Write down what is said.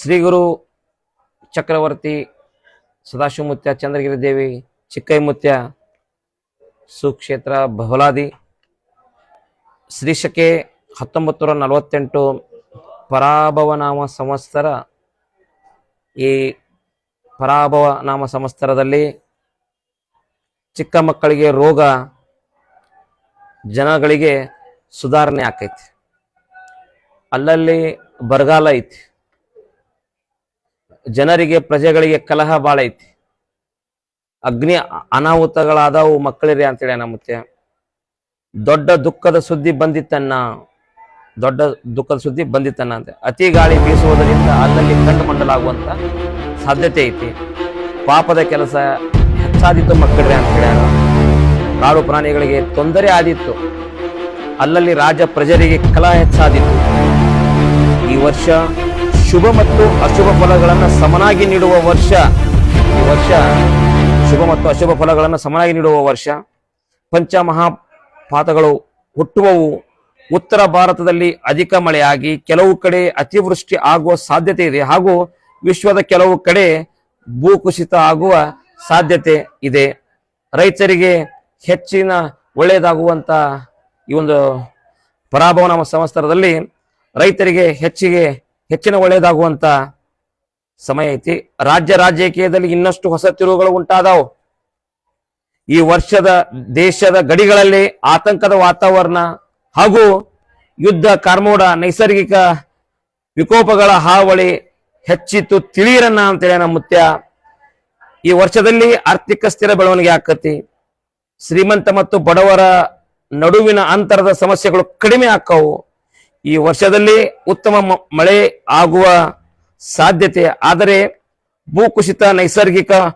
ಶ್ರೀ ಗುರು ಚಕ್ರವರ್ತಿ ಸದಾಶಿವಮುತ್ಯ ಚಂದ್ರಗಿರಿ ದೇವಿ, ಚಿಕ್ಕೈಮುತ್ಯ, ಸುಕ್ಷೇತ್ರ ಬಹುಲಾದಿ ಶ್ರೀಶಕೆ ಹತ್ತೊಂಬತ್ತು ನೂರ ನಲವತ್ತೆಂಟು ಪರಾಭವನಾಮ ಸಂವತ್ಸರ. ಈ ಪರಾಭವ ನಾಮ ಸಂವತ್ಸರದಲ್ಲಿ ಚಿಕ್ಕ ಮಕ್ಕಳಿಗೆ ರೋಗ, ಜನಗಳಿಗೆ ಸುಧಾರಣೆ ಆಕೈತಿ. ಅಲ್ಲಲ್ಲಿ ಬರಗಾಲ ಐತಿ. ಜನರಿಗೆ, ಪ್ರಜೆಗಳಿಗೆ ಕಲಹ ಬಾಳ ಐತಿ. ಅಗ್ನಿ ಅನಾಹುತಗಳಾದವು ಮಕ್ಕಳಿರಿ ಅಂತೇಳಿ ನಮ್ಮತ್ತೆ ದೊಡ್ಡ ದುಃಖದ ಸುದ್ದಿ ಬಂದಿತ್ತನ್ನ, ದೊಡ್ಡ ದುಃಖದ ಸುದ್ದಿ ಬಂದಿತ್ತನ್ನ ಅಂತ ಅತಿ ಗಾಳಿ ಬೀಸುವುದರಿಂದ ಅಲ್ಲಲ್ಲಿ ಕಂಡು ಮಂಡಲಾಗುವಂತ ಸಾಧ್ಯತೆ ಐತಿ. ಪಾಪದ ಕೆಲಸ ಹೆಚ್ಚಾದಿತ್ತು ಮಕ್ಕಳಿರಿ ಅಂತ ಹೇಳ್ಯಾರ. ಕಾಡು ಪ್ರಾಣಿಗಳಿಗೆ ತೊಂದರೆ ಆದಿತ್ತು ಅಲ್ಲಲ್ಲಿ ರಾಜ ಪ್ರಜರಿಗೆ ಕಲಹ ಹೆಚ್ಚಾದಿತ್ತು ಈ ವರ್ಷ ಶುಭ ಮತ್ತು ಅಶುಭ ಫಲಗಳನ್ನು ಸಮನಾಗಿ ನೀಡುವ ವರ್ಷ. ಈ ವರ್ಷ ಶುಭ ಮತ್ತು ಅಶುಭ ಫಲಗಳನ್ನು ಸಮನಾಗಿ ನೀಡುವ ವರ್ಷ. ಪಂಚಮಹಾಪಾತಗಳು ಹುಟ್ಟುವವು. ಉತ್ತರ ಭಾರತದಲ್ಲಿ ಅಧಿಕ ಮಳೆಯಾಗಿ ಕೆಲವು ಕಡೆ ಅತಿವೃಷ್ಟಿ ಆಗುವ ಸಾಧ್ಯತೆ ಇದೆ. ಹಾಗೂ ವಿಶ್ವದ ಕೆಲವು ಕಡೆ ಭೂಕುಸಿತ ಆಗುವ ಸಾಧ್ಯತೆ ಇದೆ. ರೈತರಿಗೆ ಹೆಚ್ಚಿನ ಒಳ್ಳೆಯದಾಗುವಂತ ಈ ಒಂದು ಪರಾಭವನ ಸಂವತ್ಸರದಲ್ಲಿ ರೈತರಿಗೆ ಹೆಚ್ಚಿಗೆ ಹೆಚ್ಚಿನ ಒಳ್ಳೆಯದಾಗುವಂತ ಸಮಯ ಐತಿ. ರಾಜ್ಯ ರಾಜಕೀಯದಲ್ಲಿ ಇನ್ನಷ್ಟು ಹೊಸ ತಿರುವುಗಳು ಉಂಟಾದವು. ಈ ವರ್ಷದ ದೇಶದ ಗಡಿಗಳಲ್ಲಿ ಆತಂಕದ ವಾತಾವರಣ ಹಾಗೂ ಯುದ್ಧ ಕಾರ್ಮೋಡ ನೈಸರ್ಗಿಕ ವಿಕೋಪಗಳ ಹಾವಳಿ ಹೆಚ್ಚಿತ್ತು. ತಿಳಿಯರನ್ನ ಅಂತೇಳಿ ನಮ್ಮ ಮುತ್ಯ. ಈ ವರ್ಷದಲ್ಲಿ ಆರ್ಥಿಕ ಸ್ಥಿರ ಬೆಳವಣಿಗೆ ಆಕತಿ. ಶ್ರೀಮಂತ ಮತ್ತು ಬಡವರ ನಡುವಿನ ಅಂತರದ ಸಮಸ್ಯೆಗಳು ಕಡಿಮೆ ಆಕ್ಕವು ಈ ವರ್ಷದಲ್ಲಿ ಉತ್ತಮ ಮಳೆ ಆಗುವ ಸಾಧ್ಯತೆ. ಆದರೆ ಭೂಕುಸಿತ ನೈಸರ್ಗಿಕ